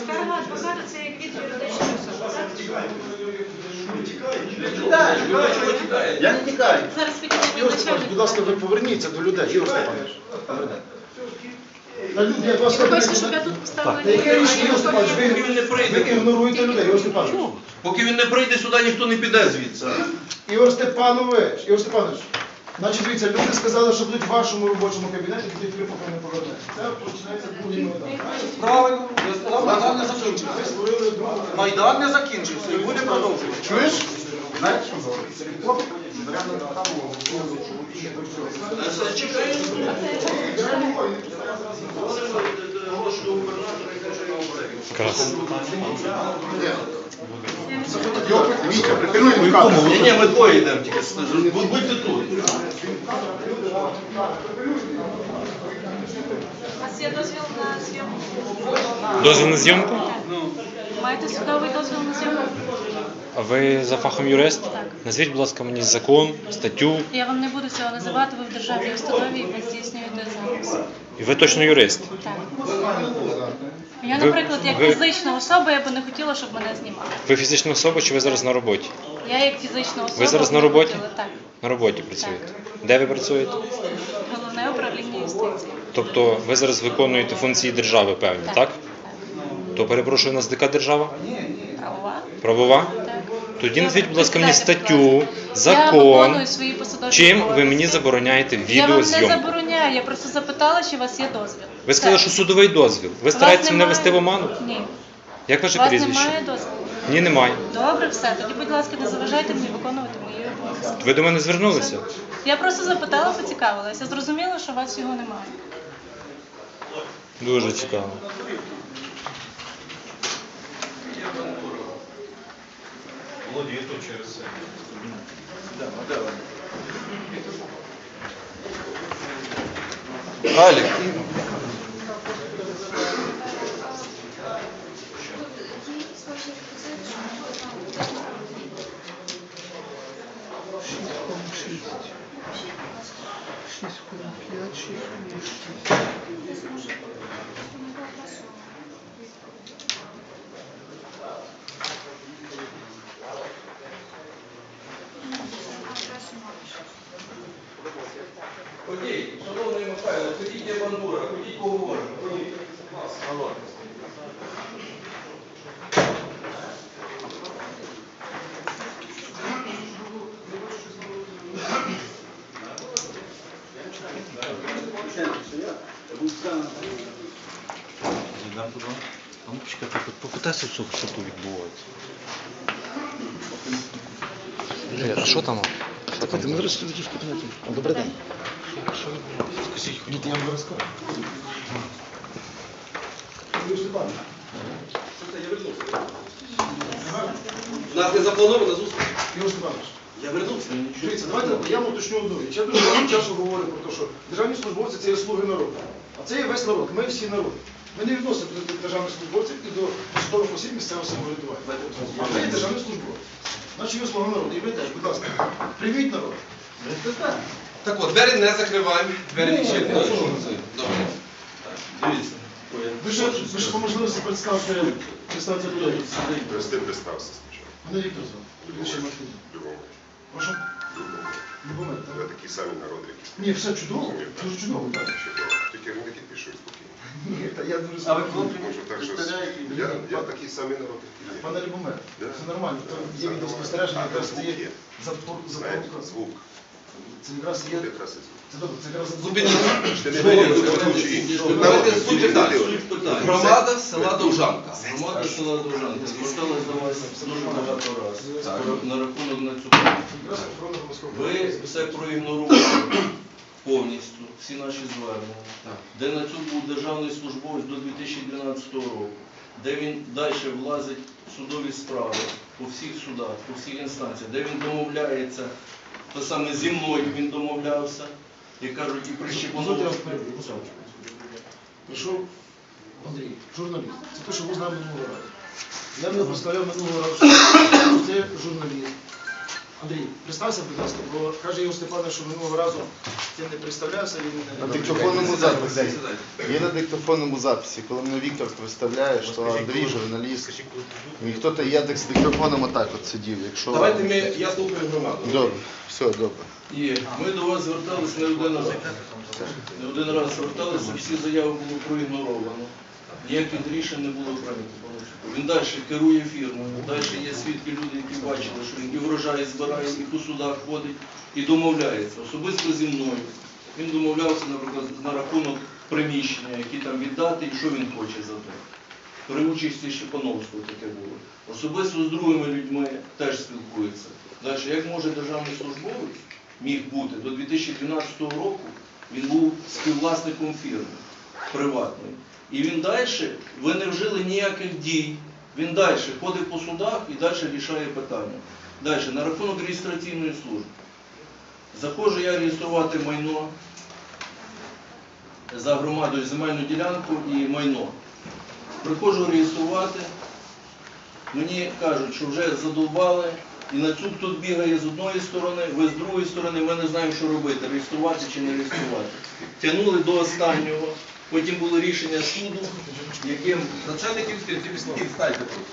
Скарга адвоката це як від юридичної особи. так? Я не тікаю. Зараз Степанович, будь ласка, ви поверніться до людей, Ігор Степанович. Та люди, як вас Ви хочете, щоб я тут поставила Та яке рішення, Ігор Степанович, ви, Поки він не прийде. ви ігноруєте людей, Ігор Степанович. Поки він не прийде сюди, ніхто не піде звідси. Ігор Степанович, Ігор Степанович, значить, дивіться, люди сказали, що будуть в вашому робочому кабінеті, тоді поки не повернете. Це починається другий майдан. Правильно, я сказав, Майдан не закінчився. Ви створили другу. Майдан не закінчився і буде продовжувати. Чуєш? Знаєш, що говорить? Все, і. Вітя. Ні, ні, ми двоє йдемо тільки. Будьте тут. У вас є дозвіл на зйомку? Дозвіл на зйомку? Маєте судовий дозвіл на зйомку? А ви за фахом юрист? Так. Назвіть, будь ласка, мені закон, статтю. Я вам не буду цього називати, ви в державній установі і ви здійснюєте запис. І ви точно юрист. Так. Я, Ви- наприклад, як ви- фізична особа, я би не хотіла, щоб мене знімали. Ви фізична особа чи ви зараз на роботі? Я як фізична особа. Ви зараз на не роботі? хотіла, Так. На роботі працюєте. Де ви працюєте? Головне управління юстиції. Тобто ви зараз виконуєте функції держави, певні, так? То перепрошую, у нас яка держава? Правова? Правова? Тоді назвіть, будь ласка, мені статтю. Я закон. свої посадові Чим ви мені забороняєте Я вам не відеозйомку? забороняю, я просто запитала, чи у вас є дозвіл. Ви сказали, що судовий дозвіл. Ви стараєтеся мене вести в оману? Ні. Як У ваше вас прізвище? немає дозволу. Ні, немає. Добре, все. Тоді, будь ласка, не заважайте мені виконувати мої обов'язки. Ви до мене звернулися? Я просто запитала, поцікавилася. Зрозуміло, що у вас його немає. Дуже цікаво. Володя, тут через це. Алік. Ходіть, Михайло, ходіть, є бандура, ходіть поговоримо. Ходіть. Алло. А ну почекайте, попитайся, що, що тут відбувається. А що там? Що? Ми зараз сидимо в кабінеті. Добрий день. Скажіть, я вам розкажу. Степанович, Нас не запланована зустріч. Ігор Степанович, Я вернувся. Дивіться, давайте я вам уточню одну річ. Я дуже багато часу говорю про те, що державні службовці це є слуги народу. А це є весь народ. Ми всі народ. Ми не відносимо до державних службовців і до посадових осіб місцевого самоврядування. Ви є державні службовці. Значить, ви слуга народу. І ви теж, будь ласка, прийміть народ. Так от, двері не закриваємо, двері Ні, відчинені. ні, ні. Добре. Дивіться. Ви ж, ви ж по можливості представте, представте людей. Простым представься сначала. Мене Віктор звати. Більше Мартин. Любому. Прошу. Любомир, Ви так? такі самі народи, які Ні, все чудово. Дуже чудово, так. чудово. Тільки вони спокійно. Ні, та я дуже А ви хлопці? Можу так, Представляєте, я, я такий самий народ, як і. Пане Любомир, Да. це нормально. Там є відеоспостереження, А, якраз звук це є є. запор- Знаєте, запорука. звук. Це якраз є. Тут якраз і звук. Це добре, це якраз. Ти не вийдеш, ти. Давайте суть питання. суть питання. Громада села Довжанка. Громада села Довжанка. Зверталась до вас дуже багато разів на рахунок на цю тему. Якраз охорона громадського Ви порядку. все проігнорували повністю, всі наші звернення, де на цю був державний службовець до 2012 року, де він далі влазить в судові справи по всіх судах, по всіх інстанціях, де він домовляється, то саме зі мною він домовлявся, і кажуть, і ласка. Прийшов Андрій, журналіст. Це те, що ви знали минулого разу. Я не представляв минулого разу, що це журналіст. Андрій, представся, будь ласка, бо каже Ігор Степанович, що минулого разу ти не представлявся, він На диктофонному записі. Є на диктофонному записі, коли мене Віктор представляє, що Андрій журналіст. І хто-то я так з диктофоном отак от сидів, якщо... Давайте ми, я слухаю громаду. Добре, все, добре. І ми до вас зверталися не один раз. Не один раз зверталися, всі заяви були проігноровано. Ніяких рішень не було прийнято. Він далі керує фірмою, далі є свідки люди, які бачили, що він і врожай збирає, і по судах ходить, і домовляється. Особисто зі мною. Він домовлявся, наприклад, на рахунок приміщення, які там віддати і що він хоче за те. При участі Щепановського таке було. Особисто з другими людьми теж спілкується. Далі, як може державний службовець міг бути до 2012 року, він був співвласником фірми приватної. І він далі, ви не вжили ніяких дій, він далі ходить по судах і далі рішає питання. Далі, на рахунок реєстраційної служби. Заходжу я реєструвати майно за громадою земельну ділянку і майно. Приходжу реєструвати, мені кажуть, що вже задовбали, і на цю тут бігає з одної сторони, ви з другої сторони, ми не знаємо, що робити, реєструвати чи не реєструвати. Тягнули до останнього, потім було рішення суду, яким Начальник тут.